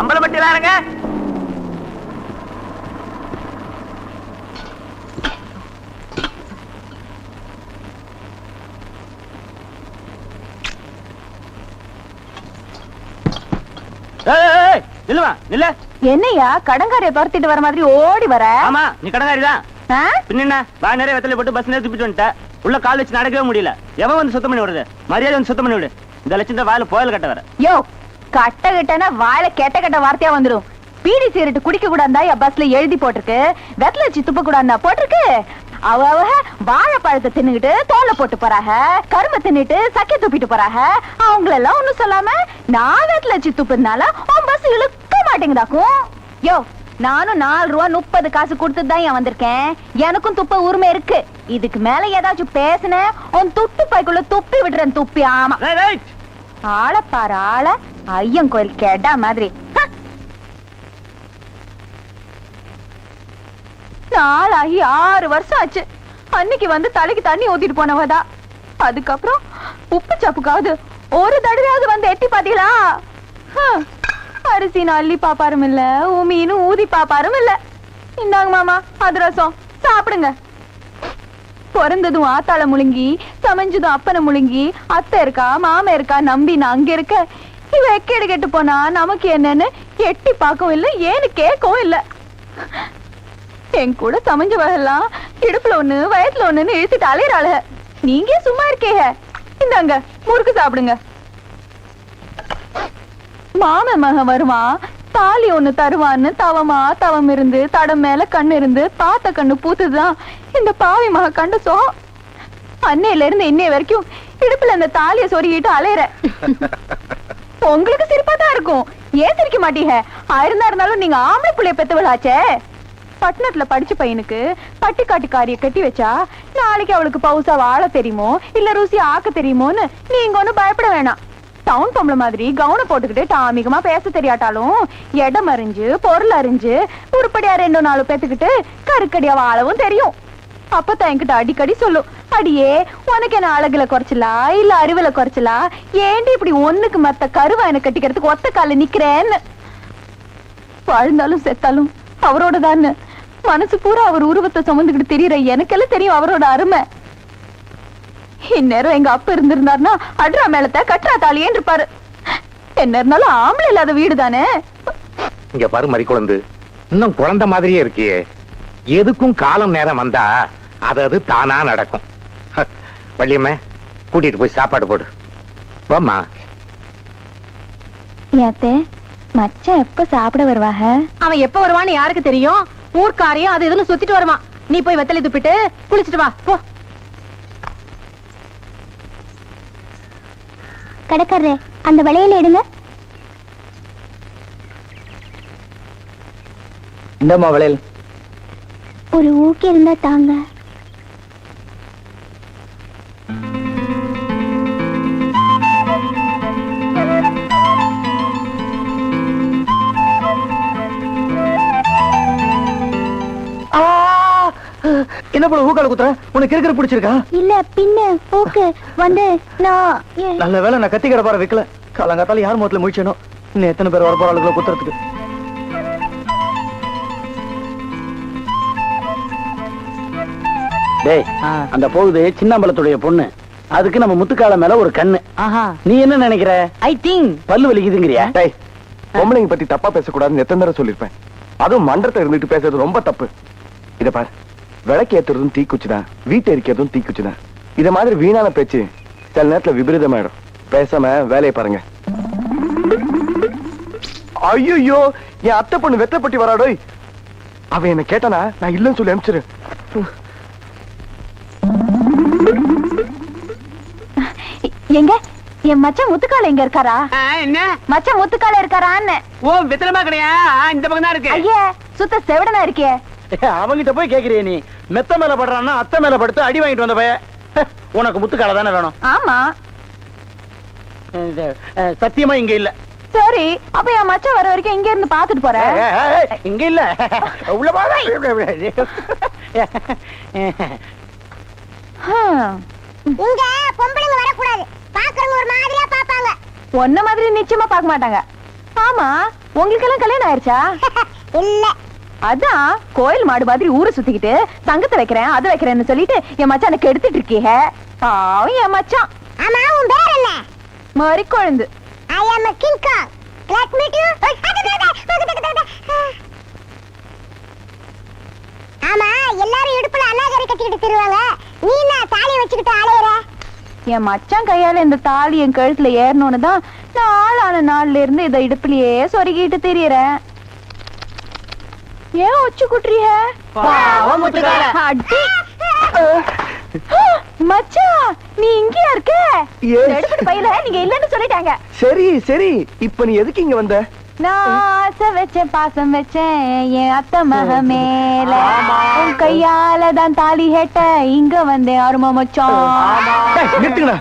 அம்பலப்பட்டி வேறங்க நில்லுவா நில்ல. என்னையா கடங்காரிய துரத்திட்டு வர மாதிரி ஓடி வர? ஆமா நீ? பின்ன என்ன வா நிறைய வெத்தலை போட்டு பஸ் நேரத்து போயிட்டு வந்துட்ட. உள்ள கால் வச்சு நடக்கவே முடியல. எவன் வந்து சுத்தம் பண்ணி விடுறது? மரியாதை வந்து சுத்தம் பண்ணி விடு. இந்த லட்சம் வாயில புயல் கட்ட வர. யோ கட்ட கிட்டனா வாயில கெட்ட கெட்ட வார்த்தையா வந்துரும் பீடி சிகரெட் குடிக்க கூடாதா என் பஸ்ல எழுதி போட்டிருக்கு. வெத்தலை வச்சு துப்ப கூடாதா போட்டிருக்கு. அவ அவ வாழைப்பழத்தை தின்னுகிட்டு தோலை போட்டு போறாக. கரும்பை தின்னுட்டு சக்கை துப்பிட்டு போறாக. அவங்கள எல்லாம் ஒண்ணும் சொல்லாம நான் வெத்தலை வச்சு துப்புனால உன் பஸ் இழுக்க மாட்டேங்குதாக்கும். யோ நானும் நாலு ரூபா முப்பது காசு கொடுத்துட்டு தான் ஏன் வந்திருக்கேன். எனக்கும் துப்ப உரிமை இருக்கு. இதுக்கு மேல ஏதாச்சும் பேசுன உன் துட்டு பைக்குள்ள துப்பி விடுறேன் துப்பி ஆமா. ஆள பாரு ஆள. ஐயன் கோயில் கேட்டா மாதிரி. நாளாகி ஆறு வருஷம் ஆச்சு. அன்னைக்கு வந்து தலைக்கு தண்ணி ஊத்திட்டு போனவதா. அதுக்கப்புறம் உப்பு சப்புக்காவது ஒரு தடவையாவது வந்து எட்டி பாத்தீங்களா ஹ! அரிசி அள்ளி பாப்பாரும் இல்ல உமின்னு ஊதி பாப்பாரும் இல்ல. இந்தாங்க மாமா அதிரசம். சாப்பிடுங்க. பிறந்ததும் ஆத்தாள முழுங்கி சமைஞ்சதும் அப்பனை முழுங்கி அத்தை இருக்கா மாமா இருக்கா நம்பி நான் அங்க இருக்க இவ எக்கேடு கெட்டு போனா நமக்கு என்னன்னு எட்டி பார்க்கவும் இல்ல ஏன்னு கேட்கவும் இல்ல. என் கூட சமைஞ்ச வகையெல்லாம் இடுப்புல ஒண்ணு வயத்துல ஒண்ணுன்னு இழுத்துட்டு அலையறாள நீங்க சும்மா இருக்கீங்க. இந்தாங்க முறுக்கு சாப்பிடுங்க. மாம மகன் வருவான் தாலி ஒண்ணு தருவான்னு தவமா தவம் இருந்து தடம் மேல கண்ணு இருந்து பார்த்த கண்ணு பூத்துதான் இந்த பாவி மக கண்டு சோ அன்னையில இருந்து இன்னைய வரைக்கும் இடுப்புல அந்த தாலிய சொருகிட்டு அலையற. உங்களுக்கு சிரிப்பா தான் இருக்கும். ஏன் சிரிக்க மாட்டீங்க? ஆயிருந்தா இருந்தாலும் நீங்க ஆம்பளை புள்ளைய பெத்தவளாச்சே. பட்டணத்துல படிச்ச பையனுக்கு பட்டிக்காட்டுக்காரிய கட்டி வச்சா நாளைக்கு அவளுக்கு பவுசா வாழ தெரியுமோ? இல்ல ருசி ஆக்க தெரியுமோன்னு நீங்க ஒண்ணும் பயப்பட வேணாம். டவுன் பொம்பளை மாதிரி கவுன போட்டுக்கிட்டு டாமிகமா பேச தெரியாட்டாலும் இடம் அறிஞ்சு பொருள் அறிஞ்சு உருப்படியா ரெண்டு நாலு பேத்துக்கிட்டு கருக்கடியா வாழவும் தெரியும். அப்பதான் என்கிட்ட அடிக்கடி சொல்லும். அடியே உனக்கு என்ன அழகுல குறைச்சலா? இல்ல அறிவுல குறைச்சலா? ஏண்டி இப்படி ஒண்ணுக்கு மத்த கருவா எனக்கு கட்டிக்கிறதுக்கு ஒத்த கால நிக்கிறேன்னு? வாழ்ந்தாலும் செத்தாலும் அவரோட மனசு பூரா அவர் உருவத்தை சுமந்துக்கிட்டு தெரியற எனக்கெல்லாம் தெரியும் அவரோட அருமை. இந்நேரம் எங்க அப்பா இருந்திருந்தாருன்னா அட்ரா மேலத்த கட்டுறா தாலியேன்னு இருப்பாரு. என்ன இருந்தாலும் ஆம்பளை இல்லாத வீடு தானே இங்க பாரு மறி குழந்தை இன்னும் குழந்தை மாதிரியே இருக்கியே. எதுக்கும் காலம் நேரம் வந்தா அது அது தானா நடக்கும். வள்ளியம்மே கூட்டிட்டு போய் சாப்பாடு போடு. போம்மா. ஏத்தே மச்சான் எப்ப சாப்பிட வருவாக? அவன் எப்ப வருவான்னு யாருக்கு தெரியும்? ஊர்க்காரையும் அது இதுன்னு சுத்திட்டு வருவான். நீ போய் வெத்தலை துப்பிட்டு குளிச்சிட்டு வா போ. அந்த வளையல எடுங்க. இந்தம்மா வளையல். ஒரு ஊக்கி இருந்தா தாங்க. என்ன போல ஊக்கால குத்துற? உனக்கு இருக்கிற பிடிச்சிருக்கா? இல்ல பின்ன ஊக்கு வந்து நான் நல்ல வேலை நான் கத்தி கடப்பார வைக்கல. காலங்காத்தால யார் முகத்துல முடிச்சனோ இன்னும் எத்தனை பேர் வர போறாளுகளை குத்துறதுக்கு. டேய் அந்த போகுது சின்னம்பலத்துடைய பொண்ணு. அதுக்கு நம்ம முத்துக்கால மேல ஒரு கண்ணு. ஆஹா. நீ என்ன நினைக்கிற? I think. பல்லு வலிக்குதுங்கிறியா? டேய் பொம்பளைங்க பத்தி தப்பா பேசக்கூடாதுன்னு எத்தனை தடவை சொல்லிருப்பேன் அதுவும் மண்டத்தை இருந்துட்டு பேசுறது ரொம்ப தப்பு. இத பாரு. விளக்கு ஏத்துறதும் தீக்குச்சிதான் வீட்டை எரிக்கிறதும் தீக்குச்சிதான் இத மாதிரி வீணான பேச்சு சில நேரத்துல விபரீதமாயிடும். பேசாம வேலையை பாருங்க. ஐயோ என் அத்தை பொண்ணு வெத்தப்பட்டி வராடோய் அவன் என்ன கேட்டானா? நான் இல்லைன்னு சொல்லி அனுப்பிச்சிரு. எங்க? என் மச்சான் முத்துக்கால எங்க இருக்காரா? என்ன? மச்சான் முத்துக்கால இருக்காரான்னு. ஓ வித்தலமா கிடையா? இந்த பக்கம் தான் இருக்கு. ஐயே சுத்த செவிடனா இருக்கே. அவங்கிட்ட போய் கேக்குறிய நீ. மெத்த மேல படுறான்னா அத்தை மேல படுத்து அடி வாங்கிட்டு வந்த பைய உனக்கு முத்துக்கால தானே வேணும். ஆமா. சத்தியமா இங்க இல்ல. சரி அப்ப என் மச்சான் வர வரைக்கும் இங்க இருந்து பாத்துட்டு போறேன். ஏய், இங்க இல்ல. உள்ள. இங்க பொம்பளைங்க வரக்கூடாது. பாக்குறவங்க ஒரு மாதிரியா பாப்பாங்க உன்ன மாதிரி நிச்சயமா பார்க்க மாட்டாங்க. ஆமா உங்களுக்கு எல்லாம் கல்யாணம் ஆயிருச்சா? இல்ல. அதான் கோயில் மாடு மாதிரி ஊரை சுத்திக்கிட்டு சங்கத்தை வைக்கிறேன் அது வைக்கிறேன்னு சொல்லிட்டு என் மச்சானை கெடுத்துட்டு இருக்கீங்க. பாவம் என் மச்சான். ஆமா உன் பேர் என்ன? மறி குழந்து ஐ அம் ஆமா எல்லாரும் இடுப்புல அநாகரி கட்டிக்கிட்டு திருவாங்க. நீ என்ன தாலி வச்சுக்கிட்டு அலையற? என் மச்சான் கையால இந்த தாலி என் கழுத்துல ஏறணும்னு தான் நான் ஆளான நாள்ல இருந்து இதை இடுப்புலயே சொருகிட்டு தெரியறேன். ஏன் ஒச்சு குட்டுறிய அடி. மச்சான் நீ இங்கயா இருக்க. எடுத்துட்டு பையில நீங்க இல்லன்னு சொல்லிட்டாங்க. சரி சரி. இப்ப நீ எதுக்கு இங்க வந்த? நான் ஆசை வச்சேன் பாசம் வச்சேன் என் அத்தை மக மேல. உன் கையால தான் தாலி ஹேட்ட இங்க வந்தேன் அருமா மச்சான். நிறுத்துங்கடா.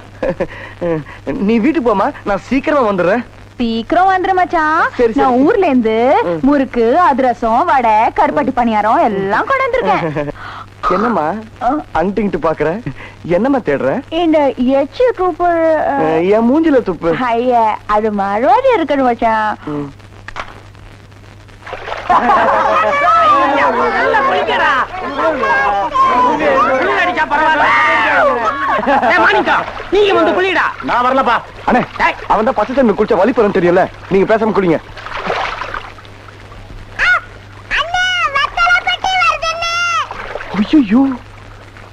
நீ வீட்டுக்கு போமா நான் சீக்கிரமா வந்துடுறேன். சீக்கிரம் வந்துரு மச்சான். நான் ஊர்ல இருந்து முறுக்கு அதிரசம் வடை கருப்பட்டி பணியாரம் எல்லாம் கொண்டு வந்திருக்கேன். என்னம்மா? அங்கிட்டு பாக்குற? என்னம்மா தேடுற? இந்த எச்சு அஹ், என் மூஞ்சில துப்பு. ஐய அது மறுபடி இருக்கணும் மச்சான். நீங்க வந்து குளிடா நான் வரலப்பா. அண்ணே அவன் தான் பச்சை தண்ணி குடிச்சா வலி பெறும் தெரியல நீங்க பேசாம குடிங்க. ஐயோ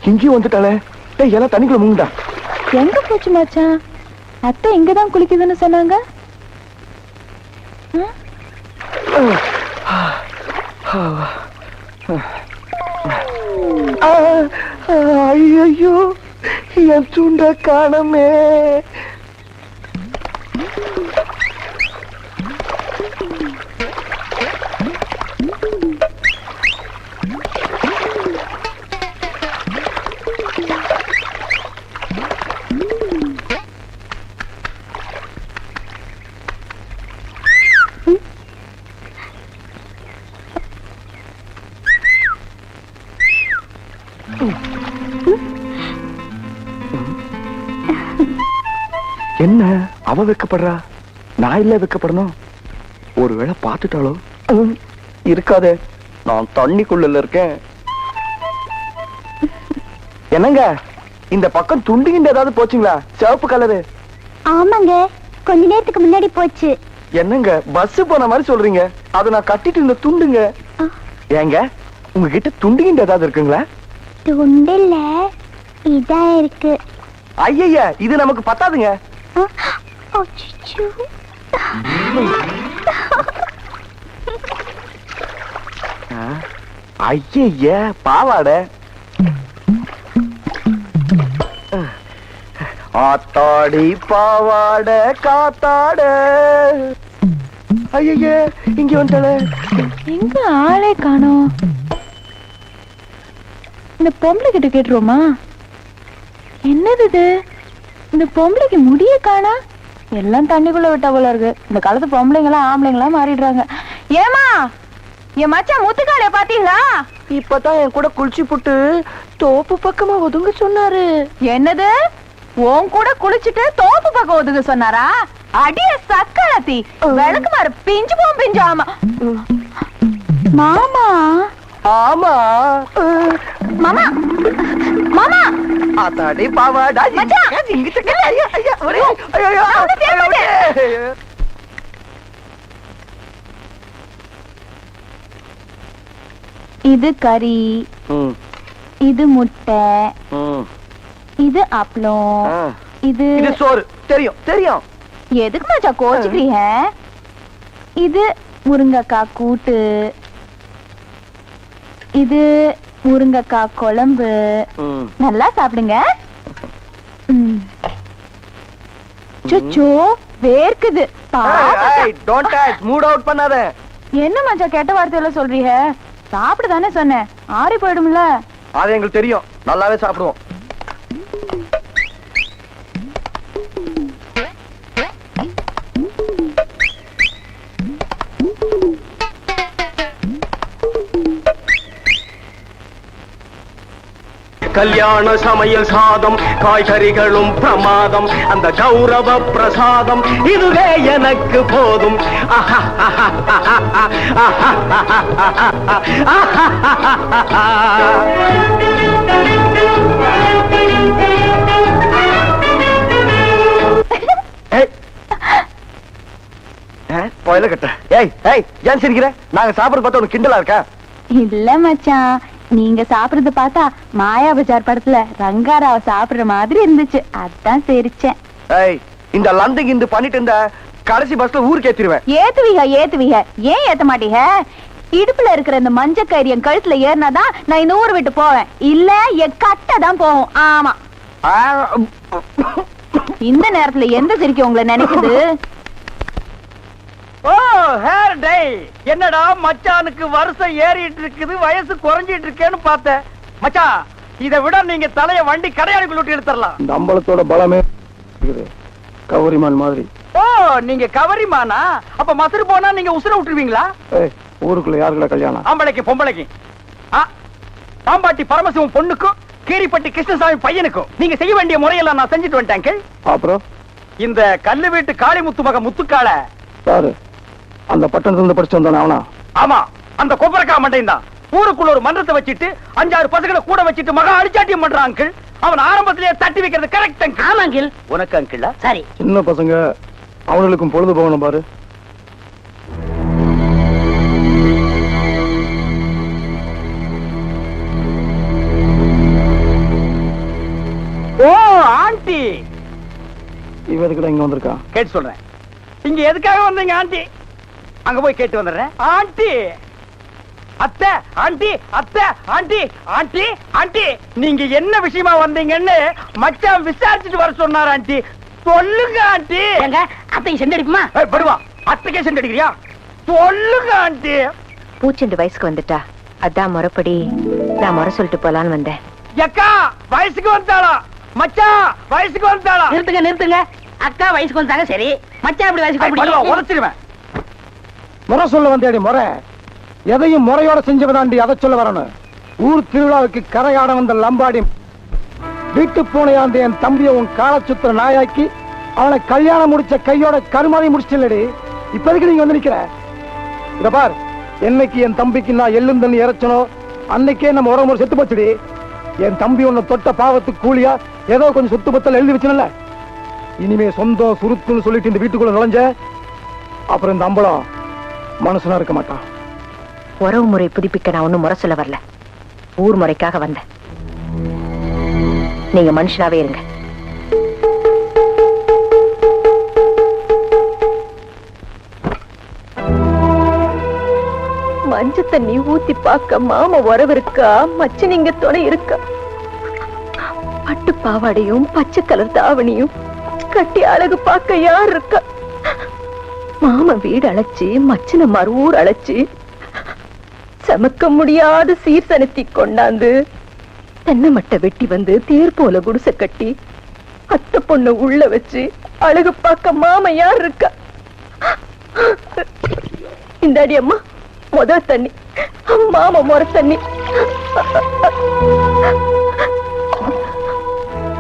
இங்கேயும் வந்துட்டாளே. டேய் எல்லாம் தண்ணிக்குள்ள முங்குடா. எங்க போச்சு மச்சான்? அத்தை இங்கதான் குளிக்குதுன்னு சொன்னாங்க. ஐயோ என் சுண்ட காணமே. அவ வெக்கப்படுறா? நான் இல்ல வெக்கப்படணும். ஒருவேளை பார்த்துட்டாலோ? இருக்காதே. நான் தண்ணிக்குள்ள இருக்கேன். என்னங்க? இந்த பக்கம் துண்டுகின்ற ஏதாவது போச்சுங்களா? சிவப்பு கலரு. ஆமாங்க. கொஞ்ச நேரத்துக்கு முன்னாடி போச்சு. என்னங்க? பஸ் போன மாதிரி சொல்றீங்க. அதை நான் கட்டிட்டு இருந்த துண்டுங்க. ஏங்க? உங்ககிட்ட துண்டுகின்ற ஏதாவது இருக்குங்களா? துண்டில்ல இதான் இருக்கு. ஐயய்ய இது நமக்கு பத்தாதுங்க. ஐயய்ய பாவாட ஆத்தாடி பாவாட காத்தாட ஐயய்ய இங்க வந்துட்டாளே எங்க ஆளே காணோம் இந்த பொம்பளை கிட்ட கேட்டுருவோமா என்னது இது இந்த பொம்பளைக்கு முடிய காணா எல்லாம் தண்ணிக்குள்ள விட்டா போல இருக்கு. இந்த காலத்து பொம்பளைங்களா ஆம்பளைங்களா மாறிடுறாங்க. ஏமா என் மச்சான் முத்துக்காளைய பாத்தீங்களா இப்பதான் என் கூட குளிச்சு புட்டு தோப்பு பக்கமா ஒதுங்க சொன்னாரு. என்னது? உன் கூட குளிச்சுட்டு தோப்பு பக்கம் ஒதுங்க சொன்னாரா? அடிய சக்கலத்தி விளக்கு மாறு பிஞ்சு போம் பிஞ்சு ஆமா. மாமா. ஆமா. மாமா. மாமா. ஆத்தாடி பாவாடா மச்சான். ஐயோ. இது கறி. இது முட்டை. இது அப்பளம். இது இது சோறு. தெரியும் தெரியும். எதுக்கு மச்சான் கோச்சுக்கிறீங்க? இது முருங்கக்காய் கூட்டு. இது முருங்கக்காய் குழம்பு. நல்லா சாப்பிடுங்க ம். சுச்சோ வேர்க்குது. don't touch, mood out பண்ணாத. என்ன மச்சான் கெட்ட வார்த்தையில சொல்றீங்க? சாப்பிட தானே சொன்னேன். ஆறி போயிடும்ல. அது எங்களுக்கு தெரியும். நல்லாவே சாப்பிடுவோம். கல்யாண சமையல் சாதம் காய்கறிகளும் பிரமாதம் அந்த கௌரவ பிரசாதம் இதுவே எனக்கு போதும். போயில கட்ட ஏய் ஏய் ஏன் சிரிக்கிற? நாங்க சாப்பிட பார்த்தா உனக்கு கிண்டலா இருக்கா? இல்ல மச்சான் நீங்க சாப்பிடுறத பார்த்தா மாயா பஜார் படத்துல ரங்காராவ சாப்பிடுற மாதிரி இருந்துச்சு. அதான் சிரிச்சேன். ஏய் இந்த லந்து கிந்து பண்ணிட்டு இருந்த கடைசி பஸ்ல ஊருக்கு ஏத்திருவேன் ஏத்துவீங்க ஏத்துவீங்க. ஏன் ஏத்த மாட்டீங்க? இடுப்புல இருக்கிற இந்த மஞ்ச கயிறு என் கழுத்துல ஏறினாதான் நான் இந்த ஊரை விட்டு போவேன். இல்ல என் கட்டை தான் போகும். ஆமா. இந்த நேரத்துல எந்த சிரிக்க உங்களை நினைக்குது? ஹேர் டை என்னடா மச்சானுக்கு வருஷம் ஏறிட்டு இருக்குது வயசு குறைஞ்சிட்டு இருக்கேன்னு பார்த்தேன். மச்சான் இதை விட நீங்க தலைய வண்டி கடையாளுக்குள்ள விட்டு எடுத்துடலாம் இந்த அம்பலத்தோட பலமே இருக்குது. கௌரிமான் மாதிரி. ஓ நீங்க கவரிமானா? அப்ப மசுறு போனா நீங்க உசுர விட்டுருவீங்களா? ஊருக்குள்ள யாருக்குள்ள கல்யாணம்? ஆம்பளைக்கு பொம்பளைக்கு. பாம்பாட்டி பரமசிவம் பொண்ணுக்கும் கீரிப்பட்டி கிருஷ்ணசாமி பையனுக்கும். நீங்க செய்ய வேண்டிய முறையெல்லாம் நான் செஞ்சுட்டு வந்துட்டேன். அப்புறம்? இந்த கல்லு வீட்டு காளிமுத்து மக முத்துக்கால சாரு அந்த பட்டணத்துல இருந்து படிச்சு வந்தானே அவனா? ஆமா அந்த கொப்பரக்கா மண்டையும் தான். ஊருக்குள்ள ஒரு மன்றத்தை வச்சுட்டு அஞ்சாறு பசங்களை கூட வச்சுட்டு மகா அடிச்சாட்டியம் பண்றான் அங்கிள். அவன் ஆரம்பத்திலேயே தட்டி வைக்கிறது கரெக்ட் அங்கிள். ஆமா அங்கிள். உனக்கு அங்கிள்? சரி. சின்ன பசங்க அவனுங்களுக்கும் பொழுது போகணும் பாரு. ஓ ஆண்டி. இவ எதுக்குடா இங்க வந்திருக்கான். கேட்டு சொல்றேன். இங்க எதுக்காக வந்தீங்க ஆண்டி? அங்க போய் கேட்டு வந்துடுறேன். ஆண்டி! அத்தை ஆண்டி அத்தை ஆண்டி ஆண்டி ஆண்டி! நீங்க என்ன விஷயமா வந்தீங்கன்னு மச்சான் விசாரிச்சுட்டு வர சொன்னார் ஆண்டி. சொல்லுங்க ஆண்டி! எங்க அத்தை செண்டடிப்புமா ஏய், படுவா. அத்தைக்கே சென்று அடிக்கிறியா? சொல்லுங்க ஆண்டி! பூச்செண்டு வயசுக்கு வந்துட்டா. அதான் முறைப்படி. நான் முறை சொல்லிட்டு போலான்னு வந்தேன். எக்கா வயசுக்கு வந்தாளா? மச்சான் வயசுக்கு வந்தாளா? நிறுத்துங்க நிறுத்துங்க. அக்கா வயசுக்கு வந்தாங்க சரி. ஏய், படுவா வயசுக்கு உரைச்சிருவேன் முறை சொல்ல வந்தேடி முறை. எதையும் முறையோட செஞ்சவதாண்டி அதை சொல்ல வரணும். ஊர் திருவிழாவுக்கு கரையாட வந்த லம்பாடி வீட்டு பூனையாந்த என் தம்பியை உன் காலச்சுத்திர நாயாக்கி அவனை கல்யாணம் முடிச்ச கையோட கருமாதி முடிச்சில்லடி இப்போதைக்கு நீங்க வந்து நிக்கிற. இத பார் என்னைக்கு என் தம்பிக்கு நான் எள்ளும் தண்ணி இறைச்சனோ அன்னைக்கே நம்ம உறவு செத்து போச்சுடி. என் தம்பி உன்னை தொட்ட பாவத்துக்கு கூலியா ஏதோ கொஞ்சம் சொத்து பத்தல் எழுதி வச்சுனல இனிமே சொந்தம் சுருத்துன்னு சொல்லிட்டு இந்த வீட்டுக்குள்ள நுழைஞ்ச அப்புறம் இந்த அம்பலம். மனசுலாம் இருக்க மாட்டான் உறவு முறை புதுப்பிக்க நான் ஒண்ணும் முறை சொல்ல வரல. ஊர் முறைக்காக வந்தேன். நீங்க மனுஷனாவே இருங்க. மஞ்ச தண்ணி ஊத்தி பார்க்க மாமா உறவு இருக்கா? மச்சு நீங்க துணை இருக்கா? பட்டு பாவாடையும் பச்சை கலர் தாவணியும் கட்டி அழகு பார்க்க யார் இருக்கா? மாம வீடு அழைச்சி மச்சன மறுவூர் அழைச்சி. சமக்க முடியாத சீர்தனத்தி கொண்டாந்து தென்னை மட்டை வெட்டி வந்து தேர் போல குடிசை கட்டி அத்த பொண்ணு உள்ள வச்சு அழகு பார்க்க மாம யார் இருக்கா? இந்த அடி அம்மா முத தண்ணி. மாம முற தண்ணி.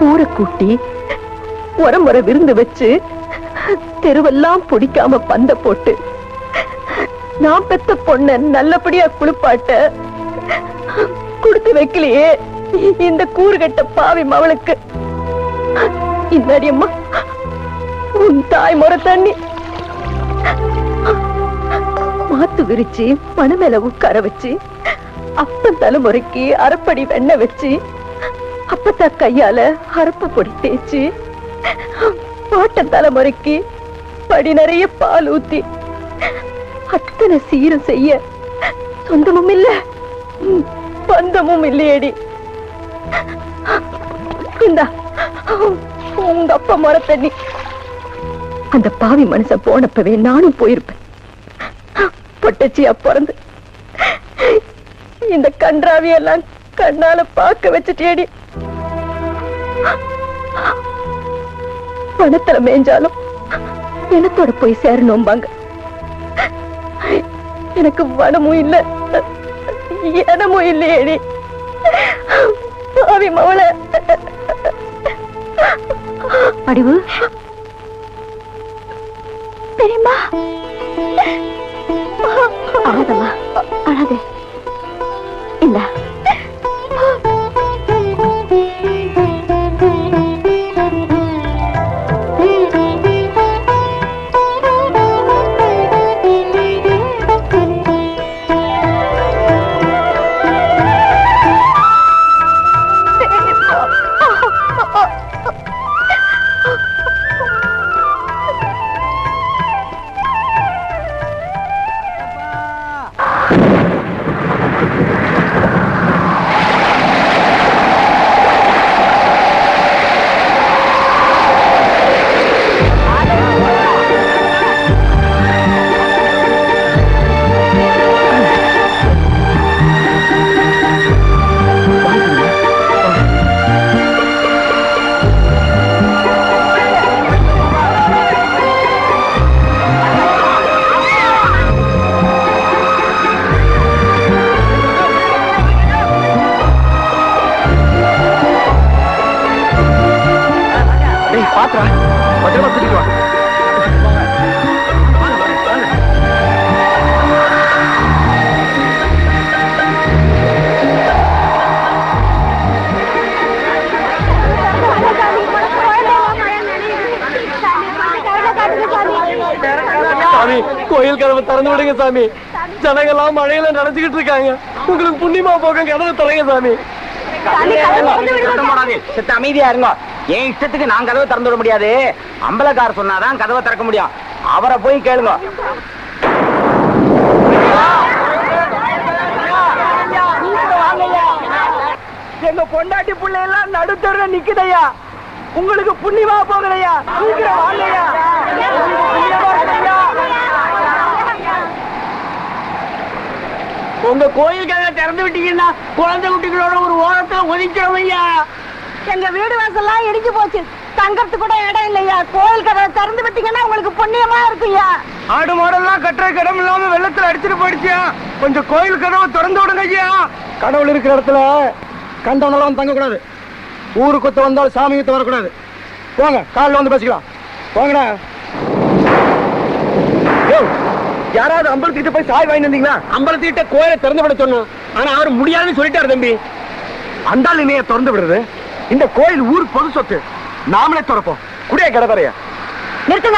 ஊரை கூட்டி உரமுறை விருந்து வச்சு தெருவெல்லாம் பிடிக்காம பந்த போட்டு நான் பெத்த பொண்ண நல்லபடியா குளிப்பாட்ட குடுத்து வைக்கலையே இந்த கூறுகட்ட பாவி மவளுக்கு இந்த உன் தாய் முறை தண்ணி. மாத்து விரிச்சு மணமேல உட்கார வச்சு அப்ப தலைமுறைக்கு அரைப்படி வெண்ணெய் வச்சு அப்பத்தா கையால அரப்பு பொடி தேய்ச்சு பாட்டன் தலைமுறைக்கு படி நிறைய பால் ஊத்தி அத்தனை சீரும் செய்ய சொந்தமும் இல்ல. பந்தமும் இல்லையேடி. இந்தா உங்க அப்பா மர தண்ணி அந்த பாவி மனுஷன் போனப்பவே நானும் போயிருப்பேன். பொட்டச்சியா பிறந்து. இந்த கன்றாவியெல்லாம் கண்ணால பார்க்க வச்சுட்டேடி பணத்துல மேய்ஞ்சாலும் இனத்தோட போய் சேரணும்பாங்க. எனக்கு வனமும் இல்ல. இனமும் இல்லையேடி. பாவி மவள. வடிவு பெரியம்மா. அழாதம்மா. அழாதே. பாத்துறா. பத்திரமா கூட்டிட்டு வா. சாமி கோயில் கதவை திறந்து விடுங்க சாமி. ஜனங்கள்லாம் மழையில நடந்துகிட்டு இருக்காங்க. உங்களுக்கு புண்ணியமா போக கதவை திறங்க சாமி. சித்த அமைதியா இருங்க. என் இஷ்டத்துக்கு நான் கதவை திறந்து விட முடியாது. அம்பலக்கார சொன்னாதான் கதவை திறக்க முடியும். அவரை போய் கேளுங்க. எங்க பொண்டாட்டி பிள்ளை எல்லாம் நடுத்தர நிக்குதையா? உங்களுக்கு புண்ணியமா போகலையா? சீக்கிரம் வாங்கலையா உங்க கோயில் கதை திறந்து விட்டீங்கன்னா குழந்தை குட்டிகளோட ஒரு ஓரத்தை ஒதுக்கிறோம் ஐயா. எங்க வீடு வாசல்லாம் இடிஞ்சு போச்சு. தங்கறதுக்கு கூட இடம் இல்லையா? கோயில் கதவை திறந்து விட்டீங்கன்னா உங்களுக்கு புண்ணியமா இருக்குயா ஆடு மாடெல்லாம் கட்டுற இடம் இல்லாம வெள்ளத்துல அடிச்சுட்டு போயிடுச்சியா? கொஞ்சம் கோயில் கதவை திறந்து விடுங்க ஐயா. கடவுள் இருக்கிற இடத்துல கண்டவனெல்லாம் தங்க கூடாது ஊரு கொத்த வந்தாலும் சாமி குத்த வரக்கூடாது. போங்க காலில் வந்து பேசிக்கலாம். போங்கடா யாராவது அம்பலத்திட்ட போய் சாய் வாங்கி வந்தீங்களா? அம்பலத்திட்ட கோயிலை திறந்து விட சொன்னோம். ஆனா அவர் முடியாதுன்னு சொல்லிட்டாரு தம்பி. அந்த திறந்து விடுறது? இந்த கோயில் ஊர் பொது சொத்து. நாமளே திறப்போம். குடிய கடற்கரையா. நிறுத்துங்க.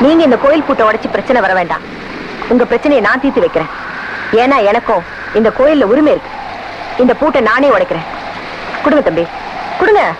நீங்க இந்த கோயில் பூட்டை உடைச்சு பிரச்சனை வர வேண்டாம். உங்க பிரச்சனையை நான் தீர்த்து வைக்கிறேன். ஏன்னா எனக்கும் இந்த கோயில்ல உரிமை இருக்கு. இந்த பூட்டை நானே உடைக்கிறேன். கொடுங்க தம்பி. கொடுங்க.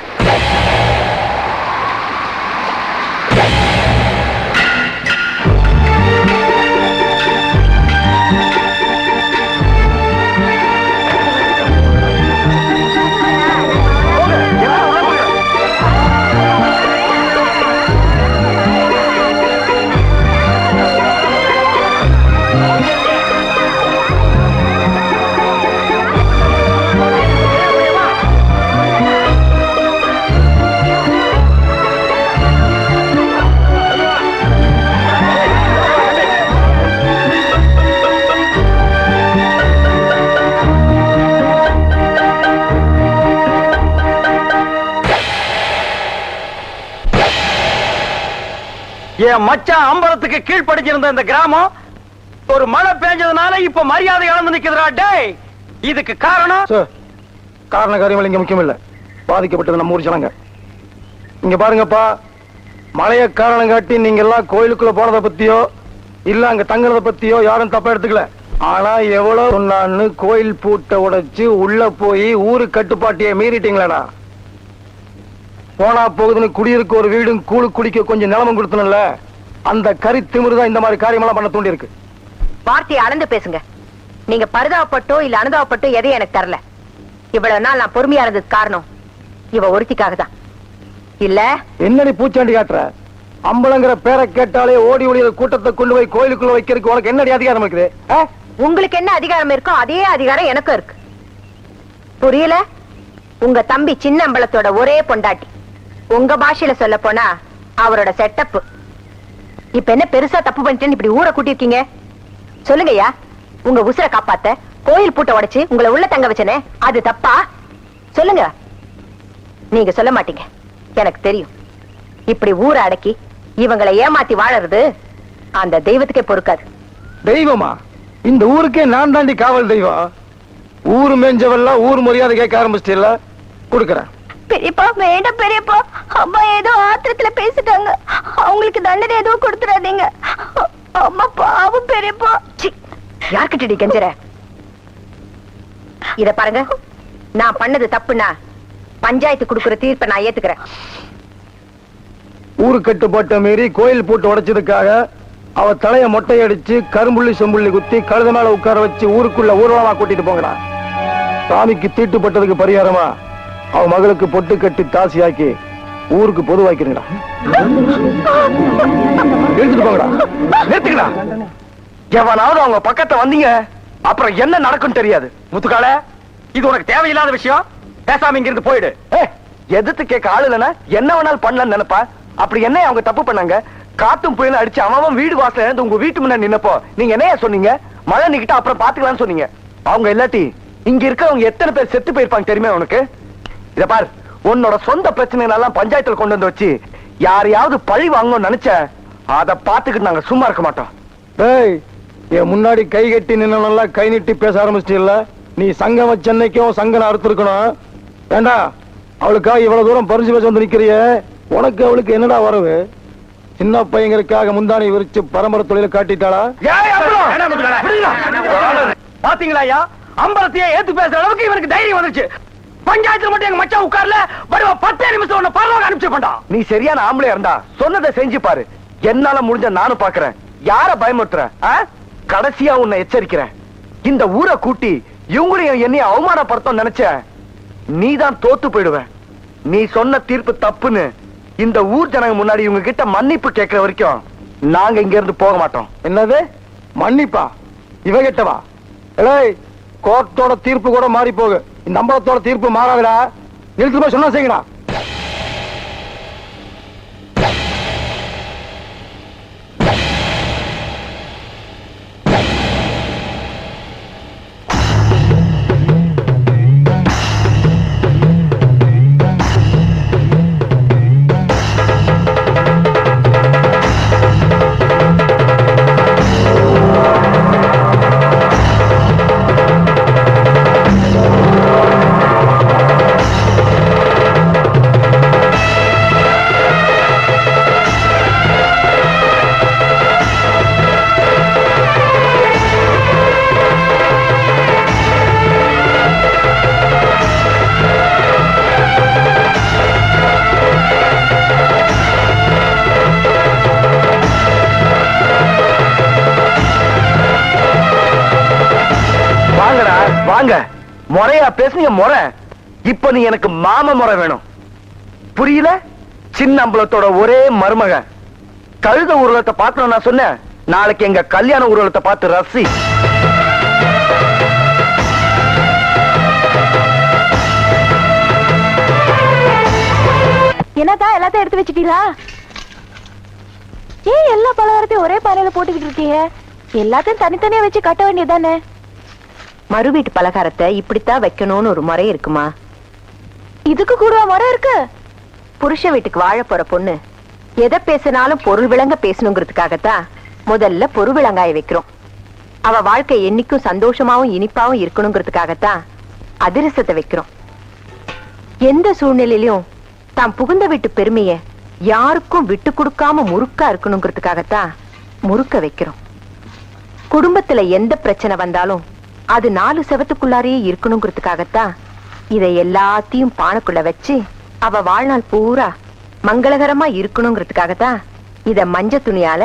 என் மச்சான் அம்பலத்துக்கு கீழ்படிஞ்சிருந்த இந்த கிராமம் ஒரு மழை பெஞ்சதுனால இப்ப மரியாதை இழந்து நிக்குதுடா டேய். இதுக்கு காரணம்? காரண காரியங்கள் இங்க முக்கியம் இல்ல பாதிக்கப்பட்டது நம்ம ஊர் ஜனங்க. இங்க பாருங்கப்பா மழைய காரணம் காட்டி நீங்க எல்லாம் கோயிலுக்குள்ள போனதை பத்தியோ இல்ல அங்க தங்குறத பத்தியோ யாரும் தப்பா எடுத்துக்கல. ஆனா எவ்வளவு சொன்னான்னு கோயில் பூட்டை உடைச்சு உள்ள போய் ஊரு கட்டுப்பாட்டையே மீறிட்டீங்களேடா. போனா போகுதுன்னு குடியிருக்க ஒரு வீடும் கூழு குடிக்க கொஞ்சம் நிலமும் கொடுத்தனல்ல. அந்த கறி திமிருதான் இந்த மாதிரி காரியமெல்லாம் பண்ண தூண்டி இருக்கு வார்த்தையை அளந்து பேசுங்க. நீங்க பரிதாபப்பட்டோ இல்ல அனுதாபப்பட்டோ எதையும் எனக்கு தரல. இவ்வளவு நாள் நான் பொறுமையா இருந்தது காரணம் இவ ஒருத்திக்காக தான். இல்ல? என்னடி பூச்சாண்டி காட்டுற? அம்பலங்கிற பேரை கேட்டாலே ஓடி ஓடிய கூட்டத்தை கொண்டு போய் கோயிலுக்குள்ள வைக்கிறதுக்கு உனக்கு என்னடி அதிகாரம் இருக்குது? உங்களுக்கு என்ன அதிகாரம் இருக்கோ அதே அதிகாரம் எனக்கும் இருக்கு. புரியல? உங்க தம்பி சின்ன அம்பலத்தோட ஒரே பொண்டாட்டி. உங்க பாஷையில சொல்ல போனா அவரோட செட்டப் இப்ப என்ன பெருசா தப்பு பண்ணிட்டேன்னு இப்படி ஊரை கூட்டிருக்கீங்க சொல்லுங்கய்யா உங்க உசுரை காப்பாத்த கோயில் பூட்டை உடைச்சு உங்களை உள்ள தங்க வச்சனே அது தப்பா? சொல்லுங்க. நீங்க சொல்ல மாட்டீங்க. எனக்கு தெரியும். இப்படி ஊரை அடக்கி இவங்களை ஏமாத்தி வாழறது அந்த தெய்வத்துக்கே பொறுக்காது. தெய்வமா? இந்த ஊருக்கே நான் தாண்டி காவல் தெய்வம். ஊரு மேஞ்சவெல்லாம் ஊர் மரியாதை கேட்க ஆரம்பிச்சிட்டல கொடுக்கறேன். பெரியப்பா வேண்டாம் பெரியப்பா. அம்மா ஏதோ ஆத்திரத்துல பேசிட்டாங்க. அவங்களுக்கு தண்டனை எதுவும் கொடுத்துடாதீங்க. அம்மா பாவம் பெரியப்பா. யார்கிட்டடி கெஞ்சற? இத பாருங்க. நான் பண்ணது தப்புனா பஞ்சாயத்து கொடுக்கிற தீர்ப்பை நான் ஏத்துக்கிறேன். ஊரு கட்டுப்பாட்டை மீறி கோயில் பூட்டு உடைச்சதுக்காக அவ தலைய மொட்டையடிச்சு கரும்புள்ளி செம்புள்ளி குத்தி கழுத மேல உட்கார வச்சு ஊருக்குள்ள ஊர்வலமா கூட்டிட்டு போங்கடா. சாமிக்கு தீட்டுப்பட்டதுக்கு பரிகாரமா? அவன் மகளுக்கு பொட்டு கட்டி தாசியாக்கி ஊருக்கு பொதுவாக்கிறீங்களா எடுத்துட்டு போங்கடா. நிறுத்துக்கடா எவனாவது அவங்க பக்கத்தை வந்தீங்க அப்புறம் என்ன நடக்கும் தெரியாது. முத்துக்கால இது உனக்கு தேவையில்லாத விஷயம். பேசாம இங்க இருந்து போயிடு எதிர்த்து கேட்க ஆளு இல்லைன்னா என்ன வேணாலும் பண்ணலாம்னு நினைப்பா? அப்படி என்ன அவங்க தப்பு பண்ணாங்க? காத்தும் புயலும் அடிச்சு அவன் அவன் வீடு வாசல இருந்து உங்க வீட்டு முன்னாடி நின்னப்போ நீங்க என்னைய சொன்னீங்க? மழை நிக்கிட்ட அப்புறம் பாத்துக்கலாம்னு சொன்னீங்க. அவங்க இல்லாட்டி இங்க இருக்கிறவங்க எத்தனை பேர் செத்து போயிருப்பாங்க தெரியுமா உனக்கு? இத பார் உன்னோட சொந்த பிரச்சனைகள் எல்லாம் பஞ்சாயத்துல கொண்டு வந்து வச்சு யாரையாவது பழி வாங்கணும்னு நினைச்ச அத பாத்துக்கிட்டு நாங்க சும்மா இருக்க மாட்டோம். டேய் என் முன்னாடி கை கட்டி நின்னவனெல்லாம் கை நீட்டி பேச ஆரம்பிச்சிட்டீல்ல நீ சங்கம் வச்சன்னைக்கும் சங்கன அறுத்திருக்கணும். ஏண்டா அவளுக்காக இவ்வளவு தூரம் பறிஞ்சு பேச வந்து நிக்கிறிய? உனக்கு அவளுக்கு என்னடா வரவு? சின்ன பையங்களுக்காக முந்தானை விரிச்சு பரம்பரை தொழில காட்டிட்டாளா? பாத்தீங்களா ஐயா? அம்பலத்தையே ஏத்து பேசுற அளவுக்கு இவனுக்கு தைரியம் வந்துச்சு பஞ்சாயத்துல மட்டும் எங்க மச்சான் உட்கார்ல? வருவ பத்தே நிமிஷம் உன்னை பரவாயில்ல அனுப்பிச்சு நீ சரியான ஆம்பளையா இருந்தா சொன்னதை செஞ்சு பாரு. என்னால முடிஞ்ச நானும் பாக்குறேன். யார பயமுறுத்துற ஆ? கடைசியா உன்னை எச்சரிக்கிறேன். இந்த ஊரை கூட்டி இவங்களையும் என்னைய அவமானப்படுத்தும் நினைச்ச நீதான் தோத்து போயிடுவ நீ சொன்ன தீர்ப்பு தப்புன்னு இந்த ஊர் ஜனங்க முன்னாடி இவங்க கிட்ட மன்னிப்பு கேட்கிற வரைக்கும் நாங்க இங்க இருந்து போக மாட்டோம். என்னது? மன்னிப்பா? இவ கிட்டவா ஏய் கோர்ட்டோட தீர்ப்பு கூட மாறி போகு இந்த அம்பலத்தோட தீர்ப்பு மாறாதுடா. நிறுத்து போய் சொன்னா செய்யணும் இப்ப நீ எனக்கு மாம முறை வேணும். புரியல? சின்ன அம்பலத்தோட ஒரே மருமக. கழுத ஊர்வலத்தை பார்க்கணும் நான் சொன்னேன். நாளைக்கு எங்க கல்யாண ஊர்வலத்தை பார்த்து ரசி. என்னக்கா எல்லாத்தையும் எடுத்து வச்சிட்டீங்களா? ஏன் எல்லா பலகாரத்தையும் ஒரே பானையில போட்டுக்கிட்டு இருக்கீங்க? எல்லாத்தையும் தனித்தனியா வச்சு கட்ட வேண்டியதானே மறு வீட்டு பலகாரத்தை இப்படித்தான் வைக்கணும்னு ஒரு முறை இருக்குமா? இதுக்கு கூட முறை இருக்கு. புருஷ வீட்டுக்கு வாழ போற பொண்ணு எதை பேசினாலும் பொருள் விளங்க பேசணுங்கிறதுக்காகத்தான் முதல்ல பொருள் விளங்காய வைக்கிறோம். அவ வாழ்க்கை என்னைக்கும் சந்தோஷமாவும் இனிப்பாவும் இருக்கணுங்கிறதுக்காகத்தான் அதிரசத்தை வைக்கிறோம். எந்த சூழ்நிலையிலும் தாம் புகுந்த வீட்டு பெருமைய யாருக்கும் விட்டு கொடுக்காம முறுக்கா இருக்கணுங்கிறதுக்காகத்தான் முறுக்க வைக்கிறோம். குடும்பத்துல எந்த பிரச்சனை வந்தாலும் அது நாலு செவத்துக்குள்ளாரையே இருக்கணுங்கிறதுக்காகத்தான் இதை எல்லாத்தையும் பானைக்குள்ள வச்சு அவ வாழ்நாள் பூரா மங்களகரமா இருக்கணுங்கிறதுக்காகத்தான் இத மஞ்ச துணியால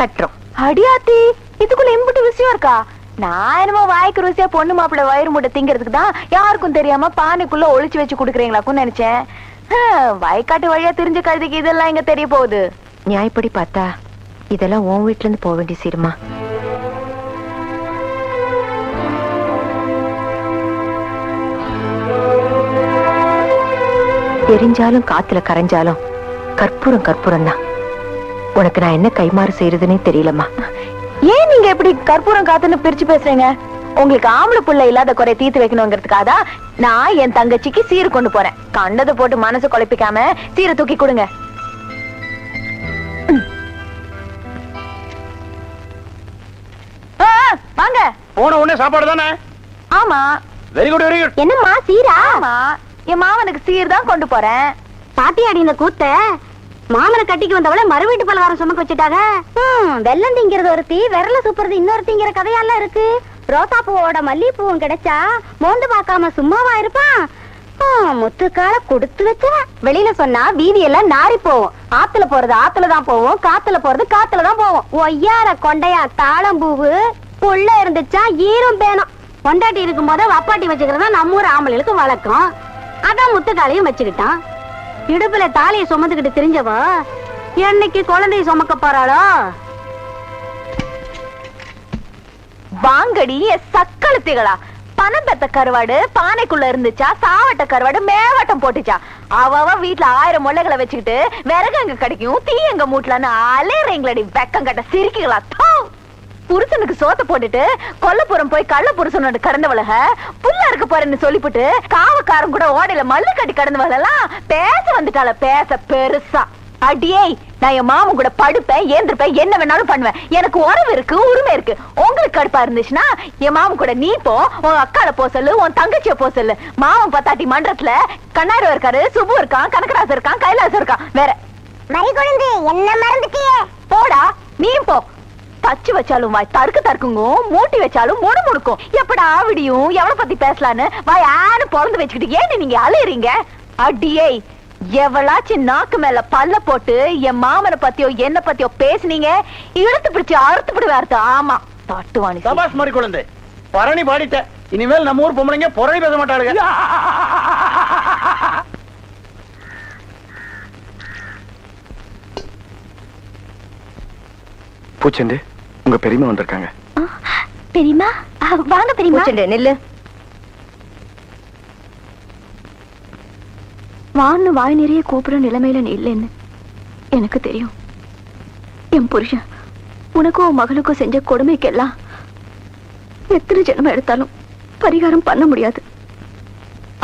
கட்டுறோம். அடியாத்தி இதுக்குள்ள இம்புட்டு விஷயம் இருக்கா? நான் என்னமோ வாய்க்கு ருசியா பொண்ணு மாப்பிள்ளை வயிறு முட்டை திங்கிறதுக்கு தான் யாருக்கும் தெரியாம பானைக்குள்ள ஒளிச்சு வச்சு குடுக்குறீங்களாக்கும் நினைச்சேன். வயக்காட்டு வழியா தெரிஞ்ச கழுதைக்கு இதெல்லாம் இங்க தெரிய போகுது? நியாயப்படி பார்த்தா இதெல்லாம் உன் வீட்டுல இருந்து போக வேண்டிய சீருமா? எரிஞ்சாலும் காத்துல கரைஞ்சாலும் கற்பூரம் கற்பூரம் தான் உனக்கு நான் என்ன கைமாறு செய்யறதுன்னே தெரியலம்மா. ஏன் நீங்க எப்படி கற்பூரம் காத்துன்னு பிரிச்சு பேசுறீங்க? உங்களுக்கு ஆம்பளை புள்ள இல்லாத குறை தீர்த்து வைக்கணுங்கிறதுக்காக தான் நான் என் தங்கச்சிக்கு சீர் கொண்டு போறேன். கண்டதை போட்டு மனசு குழப்பிக்காம சீரை தூக்கி கொடுங்க. வாங்க. போன உடனே சாப்பாடு தானே? ஆமா. வெரி குட் வெரி குட் என்னம்மா சீரா? ஆமா. என் மாமனுக்கு சீர் தான் கொண்டு போறேன். பாட்டியாடி இந்த கூத்த மாமனை கட்டிக்கு வந்தவள மறு வீட்டு பலகாரம் சுமக்க வச்சுட்டாங்க. வெள்ளம் திங்கிறது ஒருத்தி விரல சூப்புறது இன்னொருத்திங்கிற கதையெல்லாம் இருக்கு. ரோசா பூவோட மல்லிகைப்பூவும் கிடைச்சா மோந்து பார்க்காம சும்மாவா இருப்பான் முத்துக்கால கொடுத்து வச்சவன் வெளியில சொன்னா வீதி எல்லாம் நாரி போகும் ஆத்துல போறது ஆத்துல தான் போகும் காத்துல போறது காத்துல தான் போகும் ஒய்யார கொண்டையா தாளம்பூவு புள்ள இருந்துச்சா ஈரம் பேணும் பொண்டாட்டி இருக்கும் போது வப்பாட்டி வச்சுக்கிறதா நம்ம ஊர் ஆம்பளைகளுக்கு வழக்கம். அதான் முத்துக்காலையும் வச்சுக்கிட்டான். இடுப்புல தாலியை சுமந்துக்கிட்டு தெரிஞ்சவ என்னைக்கு குழந்தைய சுமக்க போறாளோ? வாங்கடி என் சக்களத்திகளா. பணம் பெத்த கருவாடு பானைக்குள்ள இருந்துச்சா? சாவட்ட கருவாடு மேவட்டம் போட்டுச்சா? அவ அவ வீட்டுல ஆயிரம் முள்ளைகளை வச்சுக்கிட்டு விறகு எங்க கிடைக்கும் தீ எங்க மூட்டலன்னு அலையறீங்களடி வெக்கம் கட்ட சிரிக்குகளா? புருஷனுக்கு சோத்த போட்டுட்டு கொல்லப்புறம் போய் கள்ள புருஷனோட கடந்தவளக புள்ள இருக்க போறேன்னு சொல்லிப்புட்டு காவக்காரன் கூட ஓடையில மல்லு கட்டி கடந்தவளெல்லாம் பேச வந்துட்டாள பேச பெருசா. அடியே நான் என் மாமன் கூட படுப்பேன் ஏந்திருப்பேன் என்ன வேணாலும் பண்ணுவேன். எனக்கு உறவு இருக்கு உரிமை இருக்கு. உங்களுக்கு கடுப்பா இருந்துச்சுன்னா என் மாமன் கூட நீ போ உன் அக்கால போ சொல்லு உன் தங்கச்சிய போ சொல்லு. மாமன் பத்தாட்டி மன்றத்துல கண்ணாரு இருக்காரு சுபு இருக்கான் கனகராசு இருக்கான் கைலாசம் இருக்கான் வேற. மறி குழந்தை என்ன மறந்துட்டியே? போடா நீ போ. தச்சு வச்சாலும் வாய் தருக்கு தற்குங்கும் மூட்டி வச்சாலும் முணு முணுக்கும் எப்படா விடியும்? எவ்வளவு பத்தி பேசலான்னு? வாய் ஆனு பொழந்து வச்சுக்கிட்டு ஏன்னு நீங்க அலையறீங்க அடியே எவளாச்சும் நாக்கு மேல பல்ல போட்டு என் மாமனை பத்தியோ என்ன பத்தியோ பேசுனீங்க? இழுத்து பிடிச்சு அறுத்து விடுவார்த்து ஆமா தட்டுவாணி சபாஸ் மாதிரி குழந்தை. பரணி பாடிட்ட. இனிமேல் நம்ம ஊர் பொம்பளைங்க புறணி பேச மாட்டாளுங்க. பூச்செண்டு. உங்க பெரியமா வந்திருக்காங்க. பெரியமா வாங்க பெரியமா நெல்லு. வான்னு வாய் நிறைய கூப்பிடுற நிலைமையில நீ இல்லைன்னு எனக்கு தெரியும். என் புருஷன் உனக்கும் உன் மகளுக்கும் செஞ்ச கொடுமைக்கெல்லாம் எத்தனை ஜென்மம் எடுத்தாலும் பரிகாரம் பண்ண முடியாது.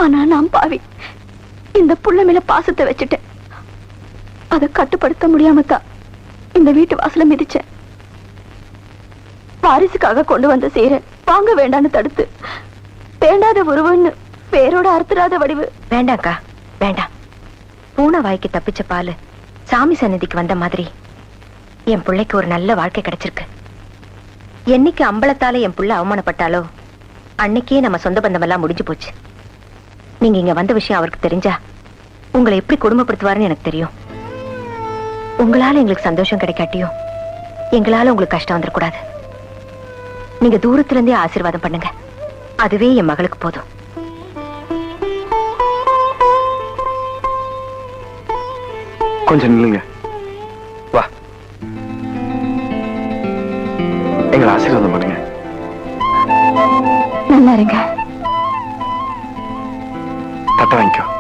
ஆனா நான் பாவி இந்த புள்ள மேல பாசத்தை வச்சுட்டேன். அதை கட்டுப்படுத்த முடியாம தான் இந்த வீட்டு வாசல மிதிச்சேன். வாரிசுக்காக கொண்டு வந்த சீரை வாங்க வேண்டான்னு தடுத்து. வேண்டாத உருவன்னு பேரோட அறுத்துடாத வடிவு. வேண்டாம்க்கா வேண்டாம். பூனை வாய்க்கு தப்பிச்ச பால் சாமி சந்நிதிக்கு வந்த மாதிரி. என் பிள்ளைக்கு ஒரு நல்ல வாழ்க்கை கிடைச்சிருக்கு. என்னைக்கு அம்பலத்தால என் புள்ள அவமானப்பட்டாலோ அன்னைக்கே நம்ம சொந்த பந்தம் எல்லாம் முடிஞ்சு போச்சு. நீங்க இங்க வந்த விஷயம் அவருக்கு தெரிஞ்சா உங்களை எப்படி குடும்பப்படுத்துவாருன்னு எனக்கு தெரியும். உங்களால எங்களுக்கு சந்தோஷம் கிடைக்காட்டியும் எங்களால உங்களுக்கு கஷ்டம் வந்துடக்கூடாது. நீங்க தூரத்துல இருந்தே ஆசீர்வாதம் பண்ணுங்க. அதுவே என் மகளுக்கு போதும். கொஞ்சம் நில்லுங்க. வா. எங்களை ஆசீர்வாதம் பண்ணுங்க. நல்லா இருங்க. தட்ட வாங்கிக்கோ.